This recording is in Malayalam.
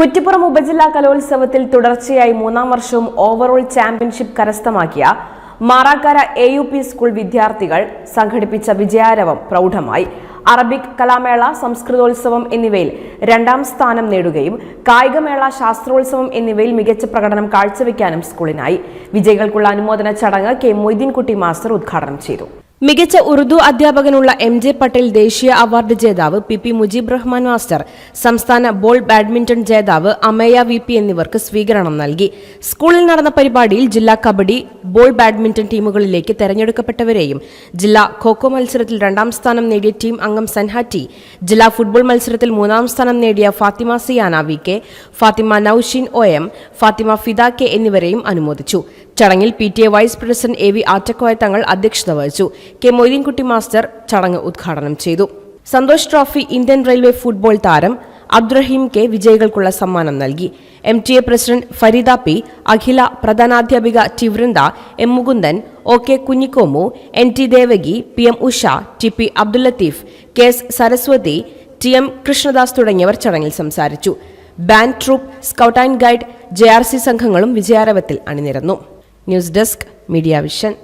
കുറ്റിപ്പുറം ഉപജില്ലാ കലോത്സവത്തിൽ തുടർച്ചയായി മൂന്നാം വർഷവും ഓവറോൾ ചാമ്പ്യൻഷിപ്പ് കരസ്ഥമാക്കിയ Marakkara A U P school വിദ്യാർത്ഥികൾ സംഘടിപ്പിച്ച വിജയാരവം പ്രൗഢമായി. അറബിക് കലാമേള സംസ്കൃതോത്സവം എന്നിവയിൽ രണ്ടാം സ്ഥാനം നേടുകയും കായികമേള ശാസ്ത്രോത്സവം എന്നിവയിൽ മികച്ച പ്രകടനം കാഴ്ചവെക്കാനും സ്കൂളിനായി. വിജയികൾക്കുള്ള അനുമോദന ചടങ്ങ് കെ മൊയ്തീൻകുട്ടി മാസ്റ്റർ ഉദ്ഘാടനം ചെയ്തു. മികച്ച ഉറുദു അധ്യാപകനുള്ള എം ജെ പട്ടേൽ ദേശീയ അവാർഡ് ജേതാവ് P P Mujeeb Rahman master സംസ്ഥാന ബോൾ ബാഡ്മിന്റൺ ജേതാവ് അമേയ വി പി എന്നിവർക്ക് സ്വീകരണം നൽകി. സ്കൂളിൽ നടന്ന പരിപാടിയിൽ ജില്ലാ കബഡി ബോൾ ബാഡ്മിന്റൺ ടീമുകളിലേക്ക് തെരഞ്ഞെടുക്കപ്പെട്ടവരെയും ജില്ലാ ഖോഖോ മത്സരത്തിൽ രണ്ടാം സ്ഥാനം നേടിയ ടീം അംഗം സൻഹ ടി ജില്ലാ ഫുട്ബോൾ മത്സരത്തിൽ മൂന്നാം സ്ഥാനം നേടിയ Fathima Siyana V K Fathima Noushin O M Fathima Fida K എന്നിവരെയും അനുമോദിച്ചു. ചടങ്ങിൽ P T A vice president A V Attakoya Thangal അധ്യക്ഷത വഹിച്ചു. കെ മൊയ്തീൻകുട്ടി മാസ്റ്റർ ചടങ്ങ് ഉദ്ഘാടനം ചെയ്തു. Santosh trophy Indian railway football താരം അബ്ദുറഹീം കെ വിജയികൾക്കുള്ള സമ്മാനം നൽകി. M T A president Fareeda P Akhila പ്രധാനാധ്യാപിക ടിവൃന്ദ M Mukundan O K Kunhikomu N T Devaki P M Usha T P Abdul Latheef K S Saraswathi T M Krishnadas തുടങ്ങിയവർ ചടങ്ങിൽ സംസാരിച്ചു. Band troupe scout and guide J R C സംഘങ്ങളും വിജയാരവത്തിൽ അണിനിരന്നു. News desk media vision.